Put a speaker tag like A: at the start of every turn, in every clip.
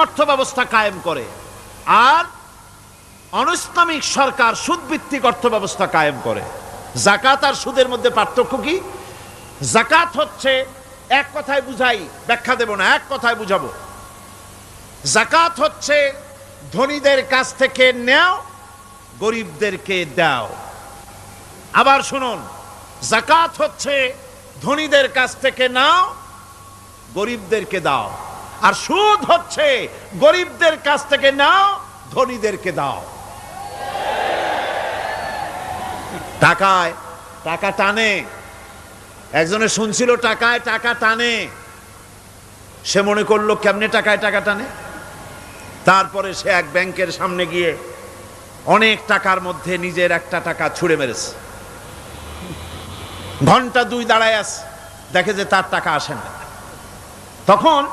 A: অর্থ ব্যবস্থা কায়েম করে। আর অনৈসলামিক সরকার সুদভিত্তিক অর্থ ব্যবস্থা কায়েম করে। জাকাত আর সুদের মধ্যে পার্থক্য কি? জাকাত হচ্ছে এক কথায় বুঝাই, ব্যাখ্যা দেব না, এক কথায় বুঝাবো। জাকাত হচ্ছে ধনীদের কাছ থেকে নেও, গরিবদেরকে দাও। আবার শুনুন, জাকাত হচ্ছে ধনীদের কাছ থেকে নাও, গরিবদেরকে দাও। আর সুদ হচ্ছে, গরিবদের কাছ থেকে নাও, ধনীদেরকে দাও। টাকায় টাকা টানে। একজনে শুনছিল টাকায় টাকা টানে। সে মনে করল, কেমনে টাকায় টাকা টানে? তারপরে সে এক ব্যাংকের সামনে গিয়ে অনেক টাকার মধ্যে নিজের একটা টাকা ছুঁড়ে মেরেছে। ঘণ্টা দুই দাঁড়ায় আস দেখে যে তার টাকা আসে না। তখন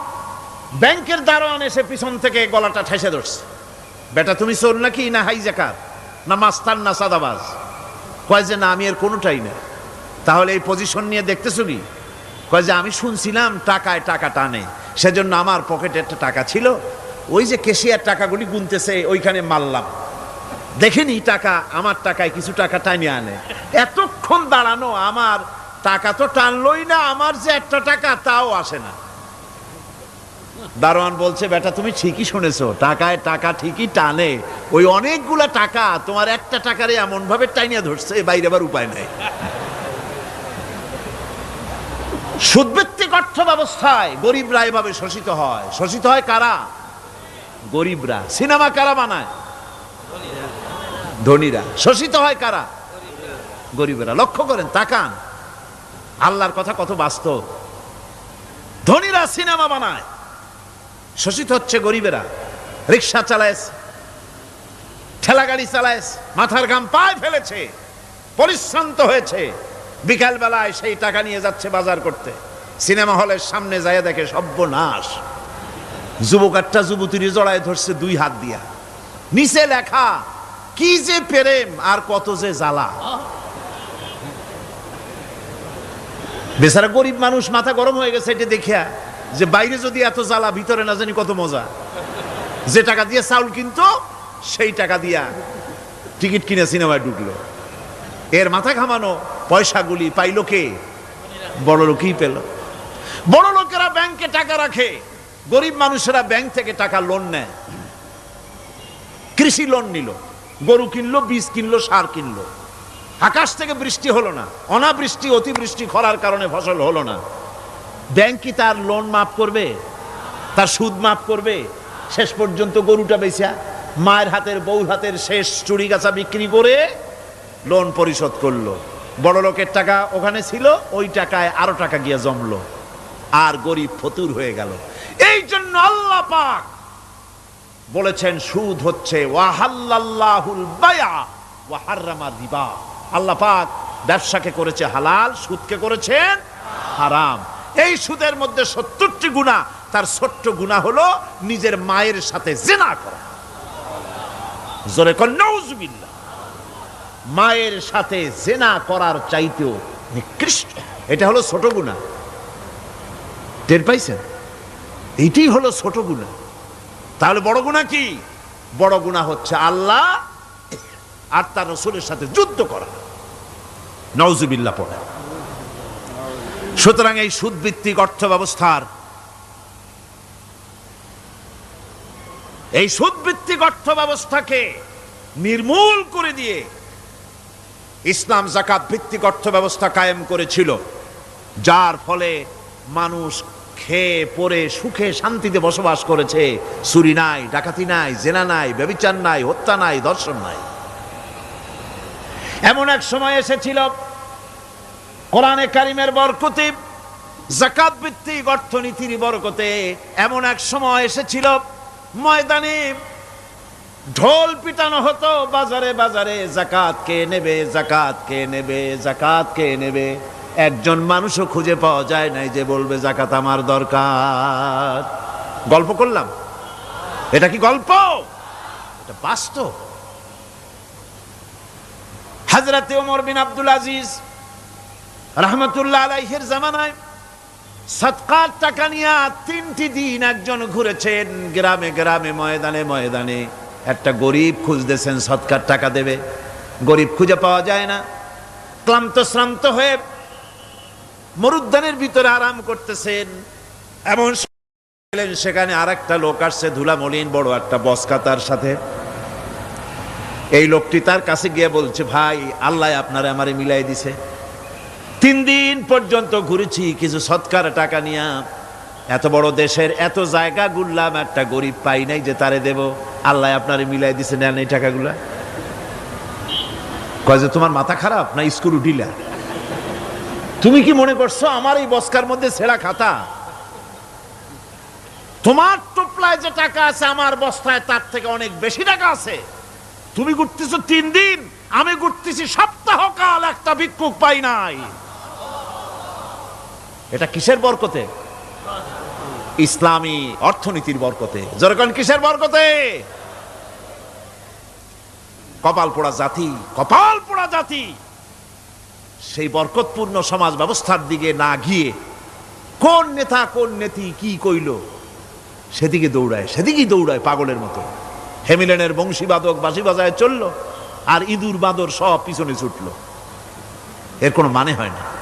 A: ব্যাংকের দারোয়ান এসে পিছন থেকে গলাটা ঠেসে ধরছে। বেটা, তুমি চোর নাকি? না হাই জাকাত, না মাস্তান, না সাদাবাজ কয় যে, না, আমি এর কোনোটাই না। তাহলে এই পজিশন নিয়ে দেখতেছো কি? কয় যে, আমি শুনছিলাম টাকায় টাকা টানে, সেজন্য আমার পকেটে একটা টাকা ছিল। ওই যে কেশিয়ার টাকাগুলি গুনতেছে, ওইখানে মারলাম দেখেনি টাকা, আমার টাকায় কিছু টাকা টানিয়ে আনে। এতক্ষণ দাঁড়ানো, আমার টাকা তো টানলই না, আমার যে একটা টাকা, তাও আসে না। দারোয়ান বলছে, বেটা, তুমি ঠিকই শুনেছো। টাকায় টাকা ঠিকই টানে। ওই অনেকগুলা টাকা তোমার একটা টাকারে এমন ভাবে টাইনিয়া ধরছে বাইরে আবার উপায় নাই। সুদভিত্তিক অর্থ ব্যবস্থায় গরিবরা এভাবে শোষিত হয়। শোষিত হয় কারা? গরিবরা। সিনেমা কারা বানায়? ধনীরা। শোষিত হয় কারা? গরিবেরা। লক্ষ্য করেন, তাকান। আল্লাহর কথা কত বাস্তব। ধনীরা সিনেমা বানায়। শোষিত হচ্ছে গরিবেরা। রিক্সা চালায় ঠেলা গাড়ি চালায় মাথার ঘাম পায়ে ফেলেছে, পরিশ্রান্ত হয়েছে। বিকাল বেলায় সেই টাকা নিয়ে যাচ্ছে বাজার করতে। সিনেমা হলের সামনে যায় দেখে সর্বনাশ যুবকারটা যুবতীর জড়ায় ধরছে দুই হাত দিয়া। নিচে লেখা, কি যে প্রেম আর কত যে জ্বালা। বেচারা গরিব মানুষ, মাথা গরম হয়ে গেছে, এটা দেখিয়া যে বাইরে যদি এত জ্বালা, ভিতরে না জানি কত মজা। যে টাকা দিয়ে চাউল কিনতো, সেই টাকা দিয়া টিকিট কিনে সিনেমায় ঢুকলো। এর মাথা ঘামানো পয়সাগুলি পাইলো কে? বড় লোকই পেল। বড় লোকেরা ব্যাংকে টাকা রাখে, গরিব মানুষেরা ব্যাংক থেকে টাকা লোন নেয়। কৃষি লোন নিল, গরু কিনলো, বীজ কিনলো, সার কিনলো। আকাশ থেকে বৃষ্টি হলো না, অনাবৃষ্টি, অতিবৃষ্টি, খরার কারণে ফসল হলো না। ব্যাংক কি তার লোন মাফ করবে? তার সুদ মাফ করবে? শেষ পর্যন্ত গরুটা বেচা, মায়ের হাতের বউ হাতের শেষ চুরি গাছা বিক্রি করে লোন পরিশোধ করল। বড় লোকের টাকা ওখানে ছিল, ওই টাকায় আরও টাকা গিয়ে জমলো। আর গরিব ফতুর হয়ে গেল। এই জন্য আল্লাহ পাক বলেছেন, সুদ হচ্ছে ওয়াহাল্লাহুল বায়া ওয়াহাররামা রিবা। আল্লাহ পাক ব্যবসাকে করেছে হালাল, সুদকে করেছেন হারাম। এই সুদের মধ্যে সত্তরটি গুণা, তার ছোট্ট গুণা হলো নিজের মায়ের সাথে জেনা করা। জোরে নউজুবিল্লাহ। মায়ের সাথে জেনা করার চাইতেও নিকৃষ্ট। এটা হলো ছোট গুণা। টের পাইছেন? এইটাই হলো ছোট গুণা। তাহলে বড় গুণা কি? বড় গুণা হচ্ছে আল্লাহ আর তার রসুলের সাথে যুদ্ধ করা। নওজুবিল্লা পড়ে সুতরাং এই সুদভিত্তিক অর্থ ব্যবস্থার এই সুদভিত্তিক অর্থ ব্যবস্থাকে নির্মূল করে দিয়ে ইসলাম জাকাত ভিত্তিক অর্থ ব্যবস্থা কায়েম করেছিল, যার ফলে মানুষ খেয়ে পরে সুখে, শান্তিতে বসবাস করেছে। চুরি নাই, ডাকাতি নাই, জেনা নাই, ব্যবিচার নাই, হত্যা নাই, দর্শন নাই। এমন এক সময় এসেছিল কোরআনে কারিমের বরকতে জাকাত ভিত্তিক অর্থনীতির বরকতে এমন এক সময় এসেছিল, ময়দানে ঢোল পিটানো হতো, বাজারে বাজারে জাকাত কে নেবে, জাকাত কে নেবে, জাকাত কে নেবে। একজন মানুষও খুঁজে পাওয়া যায় নাই যে বলবে জাকাত আমার দরকার। গল্প করলাম। এটা কি গল্প? এটা বাস্তব। হাজরাতে ওমর বিন আব্দুল আজিজ রহমতুল্লাহ আলাইহের জামানায় সৎকার টাকা নিয়ে তিনটি দিন একজন ঘুরেছেন গ্রামে গ্রামে, ময়দানে ময়দানে। একটা গরিব খুঁজতেছেন সৎকার টাকা দেবে। গরিব খুঁজে পাওয়া যায় না। ক্লান্ত শ্রান্ত হয়ে মরুদ্যানের ভিতরে আরাম করতেছেন। এমন গেলেন সেখানে আর একটা লোক আসছে ধুলা মলিন বড় একটা বসকা তার সাথে। এই লোকটি তার কাছে গিয়ে বলছে, ভাই, আল্লাহ আপনারা আমারে মিলাই দিছে। তিন দিন পর্যন্ত ঘুরেছি কিছু সৎকার টাকা নিয়ে। এত বড় দেশের এত জায়গা ঘুরলাম, একটা গরিব পাই নাই যে তারে দেব। আল্লাহ আপনারে মিলাই দিছে, নেন এই টাকাগুলা। কয় যে, তোমার মাথা খারাপ না স্কুল উঠিলা? তুমি কি মনে করছ আমার এই বস্কার মধ্যে ছেঁড়া খাতা? তোমার টোপলায় যে টাকা আছে, আমার বস্তায় তার থেকে অনেক বেশি টাকা আছে। তুমি ঘুরতেছো তিন দিন, আমি ঘুরতেছি সপ্তাহ কাল একটা ভিক্ষুক পাই নাই। এটা কিসের বরকতে? ইসলামী অর্থনীতির বরকতে। যেরকম কিসের বরকতে? কপাল পোড়া জাতি, কপাল পোড়া জাতি। সেই বরকতপূর্ণ সমাজ ব্যবস্থার দিকে না গিয়ে কোন নেতা, কোন নেতি কি কইল, সেদিকে দৌড়ায়, সেদিকেই দৌড়ায় পাগলের মতো। হেমিলেনের বংশীবাদক বাঁশি বাজায় চলল আর ইঁদুর বাঁদর সব পিছনে ছুটলো। এর কোনো মানে হয় না।